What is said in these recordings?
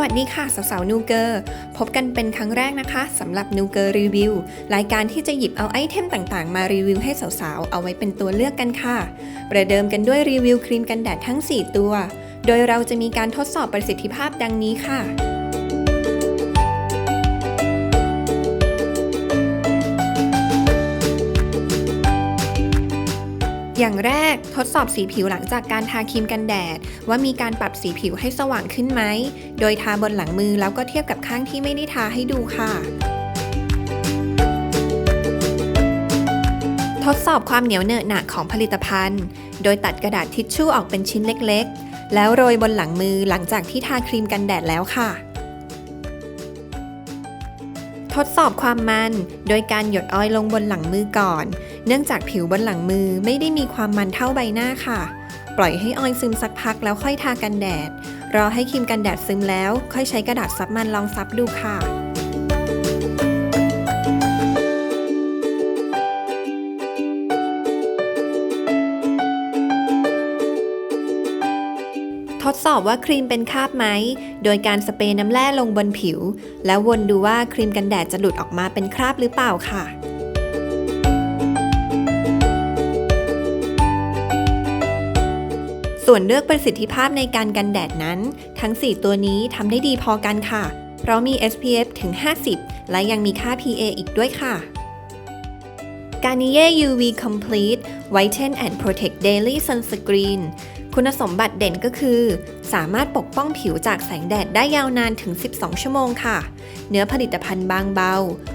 วัสดีค่ะสาวๆนูเกอร์พบกันเป็นครั้งแรกนะคะสำหรับนูเกอร์รีวิวรายการที่จะหยิบเอาไอเทมต่างๆ มารีวิวให้สาวๆ เอาไว้เป็นตัวเลือกกันค่ะ ประเดิมกันด้วยรีวิวครีมกันแดดทั้ง 4 ตัว โดยเราจะมีการทดสอบประสิทธิภาพดังนี้ค่ะ อย่างแรกทดสอบสีผิวหลังจากการทาครีมกันแดด ว่ามีการปรับสีผิวให้สว่างขึ้นไหม โดยทาบนหลังมือแล้วก็เทียบกับข้างที่ไม่ได้ทาให้ดูค่ะ ทดสอบความเหนียวเหนอะหนะของผลิตภัณฑ์ โดยตัดกระดาษทิชชู่ออกเป็นชิ้นเล็กๆ แล้วโรยบนหลังมือหลังจากที่ทาครีมกันแดดแล้วค่ะทดสอบความมัน โดยการหยดออยล์ลงบนหลังมือก่อน เนื่องจากผิวบนหลังมือไม่ได้มีความมันเท่าใบหน้าค่ะ ปล่อยให้ออยล์ซึมสักพักแล้วค่อยทากันแดด รอให้ครีมกันแดดซึมแล้ว ค่อยใช้กระดาษซับมันลองซับดูค่ะทดสอบว่าครีมเป็นคราบไหม โดยการสเปรย์น้ำแร่ลงบนผิว แล้ววนดูว่าครีมกันแดดจะหลุดออกมาเป็นคราบหรือเปล่าค่ะ ส่วนเลือกประสิทธิภาพในการกันแดดนั้น ทั้ง 4 ตัวนี้ทำได้ดีพอกันค่ะ เพราะมี SPF ถึง 50 และยังมีค่า PA อีกด้วยค่ะ Garnier UV Complete Whiten and Protect Daily Sunscreen คุณสมบัติเด่นก็คือ สามารถปกป้องผิวจากแสงแดดได้ยาวนานถึง 12 ชั่วโมงค่ะ เนื้อผลิตภัณฑ์บางเบา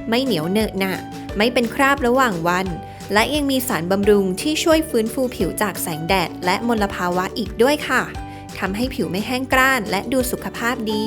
ไม่เหนียวเหนอะหนะ ไม่เป็นคราบระหว่างวัน และยังมีสารบำรุงที่ช่วยฟื้นฟูผิวจากแสงแดด และมลภาวะอีกด้วยค่ะทำให้ผิวไม่แห้งกร้านและดูสุขภาพดี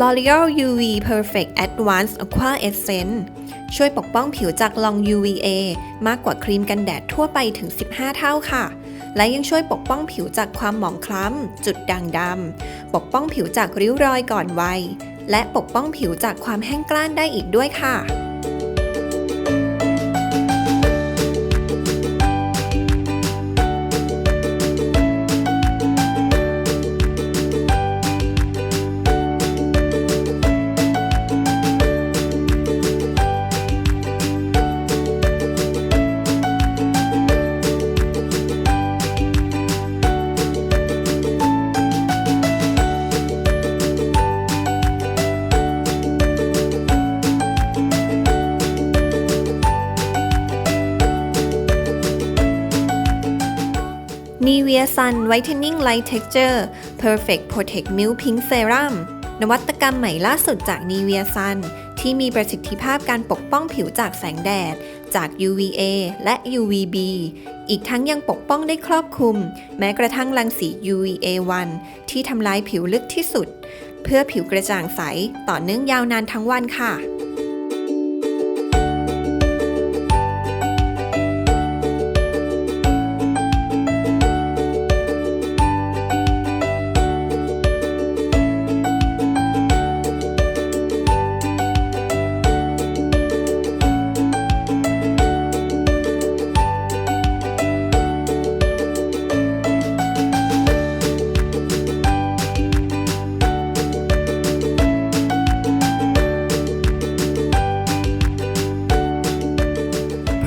L'Oreal UV Perfect Advanced Aqua Essence ช่วยปกป้องผิวจากลอง UVA มากกว่าครีมกันแดดทั่วไปถึง 15 เท่าค่ะ และยังช่วยปกป้องผิวจากความหมองคล้ำ จุดด่างดำ ปกป้องผิวจากริ้วรอยก่อนวัย และปกป้องผิวจากความแห้งกร้านได้อีกด้วยค่ะ Nivea Sun Whitening Light Texture Perfect Protect Milk Pink Serum นวัตกรรมใหม่ล่าสุดจาก Nivea Sun ที่มีประสิทธิภาพการปกป้องผิวจากแสงแดด จาก UVA และ UVB อีกทั้งยังปกป้องได้ครอบคลุม แม้กระทั่งรังสี UVA1 ที่ทำลายผิวลึกที่สุด เพื่อผิวกระจ่างใสต่อเนื่องยาวนานทั้งวันค่ะ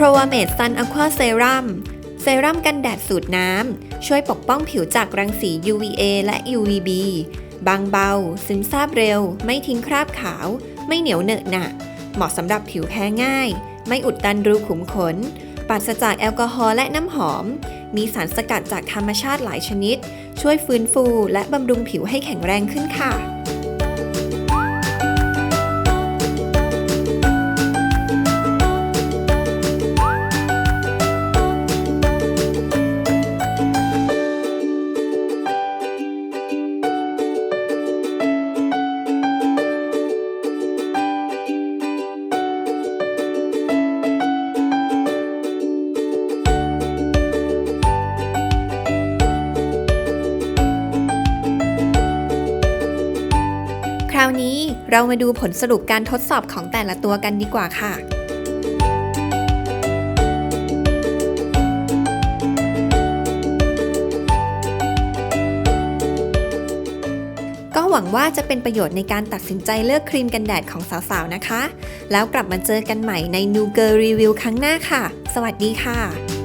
p r o a m a d e Sun Aqua Serum เซรั่มกันแดดสูตรน้ำ ช่วยปกป้องผิวจากรังสี UVA และ UVB บางเบา ซึมซาบเร็ว ไม่ทิ้งคราบขาว ไม่เหนียวเหนอะหนะเหมาะสำหรับผิวแพ้ง่าย ไม่อุดตันรูขุมขนปราศจากแอลกอฮอล์และน้ำหอม มีสารสกัดจากธรรมชาติหลายชนิด ช่วยฟื้นฟูและบำรุงผิวให้แข็งแรงขึ้นค่ะ เรามาดูผลสรุปการทดสอบของแต่ละตัวกันดีกว่าค่ะ ก็หวังว่าจะเป็นประโยชน์ในการตัดสินใจเลือกครีมกันแดดของสาวๆนะคะ แล้วกลับมาเจอกันใหม่ใน New Girl Review ครั้งหน้าค่ะ สวัสดีค่ะ